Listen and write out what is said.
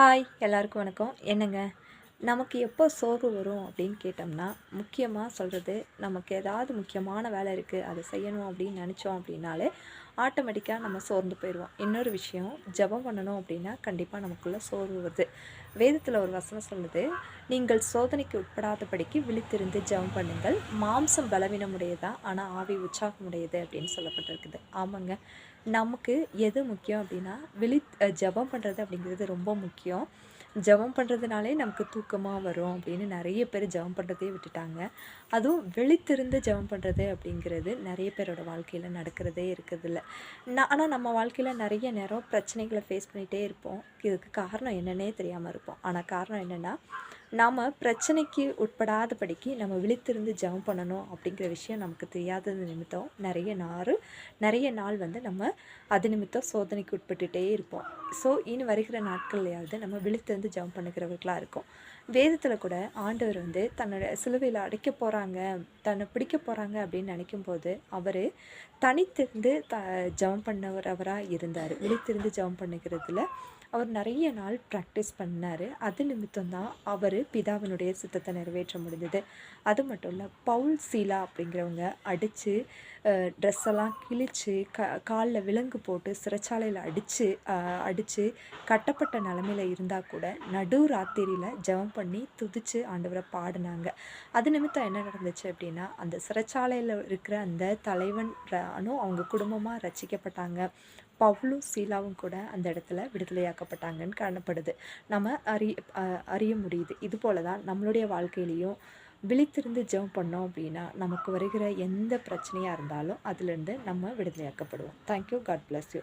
Hi எல்லாருக்கும் வணக்கம். என்னங்க? நமக்கு எப்போ சோர்வு வரும் அப்படின்னு கேட்டோம்னா முக்கியமாக சொல்கிறது நமக்கு ஏதாவது முக்கியமான வேலை இருக்குது அதை செய்யணும் அப்படின்னு நினச்சோம் அப்படின்னாலே ஆட்டோமேட்டிக்காக நம்ம சோர்ந்து போயிடுவோம். இன்னொரு விஷயம் ஜெபம் பண்ணணும் அப்படின்னா கண்டிப்பாக நமக்குள்ளே சோர்வு வருது. வேதத்தில் ஒரு வசனம் சொல்லுது நீங்கள் சோதனைக்கு உட்படாதபடிக்கு விழித்திருந்து ஜெபம் பண்ணுங்கள். மாம்சம் பலவீனமுடையதா? ஆனால் ஆவி உற்சாகமுடையது அப்படின்னு சொல்லப்பட்டிருக்குது. ஆமாங்க. நமக்கு எது முக்கியம் அப்படின்னா விழி ஜபம் ஜெபம் பண்ணுறது அப்படிங்கிறது ரொம்ப முக்கியம். ஜெபம் பண்ணுறதுனாலே நமக்கு தூக்கமாக வரும் அப்படின்னு நிறைய பேர் ஜெபம் பண்ணுறதே விட்டுட்டாங்க. அதுவும் வெளித்திருந்து ஜெபம் பண்ணுறது அப்படிங்கிறது நிறைய பேரோட வாழ்க்கையில் நடக்கிறதே இருக்கிறதில்ல. நான் ஆனால் நம்ம வாழ்க்கையில் நிறைய நேரம் பிரச்சனைகளை ஃபேஸ் பண்ணிகிட்டே இருப்போம். இதுக்கு காரணம் என்னன்னே தெரியாமல் இருப்போம். ஆனால் காரணம் என்னென்னா நாம் பிரச்சனைக்கு உட்படாதபடிக்கு நம்ம விழித்திருந்து ஜெபம் பண்ணணும் அப்படிங்கிற விஷயம் நமக்கு தெரியாதது நிமித்தம் நிறைய நாள் நிறைய நாள் வந்து நம்ம அது நிமித்தம் சோதனைக்கு உட்பட்டுகிட்டே இருப்போம். ஸோ இனி வருகிற நாட்கள்லையாவது நம்ம விழித்திருந்து ஜெபம் பண்ணுகிறவர்களாக இருக்கும். வேதத்தில் கூட ஆண்டவர் வந்து தன்னோட சிலுவையில் அடைக்க போகிறாங்க தன்னை பிடிக்க போகிறாங்க அப்படின்னு நினைக்கும்போது அவர் தனித்திருந்து த ஜெபம் பண்ணவரவராக இருந்தார். விழித்திருந்து ஜெபம் பண்ணுகிறதுல அவர் நிறைய நாள் ப்ராக்டிஸ் பண்ணார். அது நிமித்தம் தான் அவர் பிதாவினுடைய சித்தத்தை நிறைவேற்ற முடிஞ்சது. அது மட்டும் இல்லை பவுல் சீலா அப்படிங்கிறவங்க அடித்து ட்ரெஸ் எல்லாம் கிழித்து க காலில் விலங்கு போட்டு சிறைச்சாலையில் அடித்து அடித்து கட்டப்பட்ட நிலமையில இருந்தால் கூட நடு ராத்திரியில் ஜெபம் பண்ணி துதித்து ஆண்டவரை பாடினாங்க. அது நிமித்தம் என்ன நடந்துச்சு அப்படின்னா அந்த சிறைச்சாலையில் இருக்கிற அந்த தலைவன் ராணும் அவங்க குடும்பமாக ரசிக்கப்பட்டாங்க. பவுலும் சீலாவும் கூட அந்த இடத்துல விடுதலையாக்கப்பட்டாங்கன்னு காணப்படுது. நம்ம அறி அறிய முடியுது. இது போல தான் நம்மளுடைய வாழ்க்கையிலையும் விழித்திருந்து ஜெபம் பண்ணோம் அப்படின்னா நமக்கு வருகிற எந்த பிரச்சனையாக இருந்தாலும் அதுலேருந்து நம்ம விடுதலையாக்கப்படுவோம். Thank you God bless you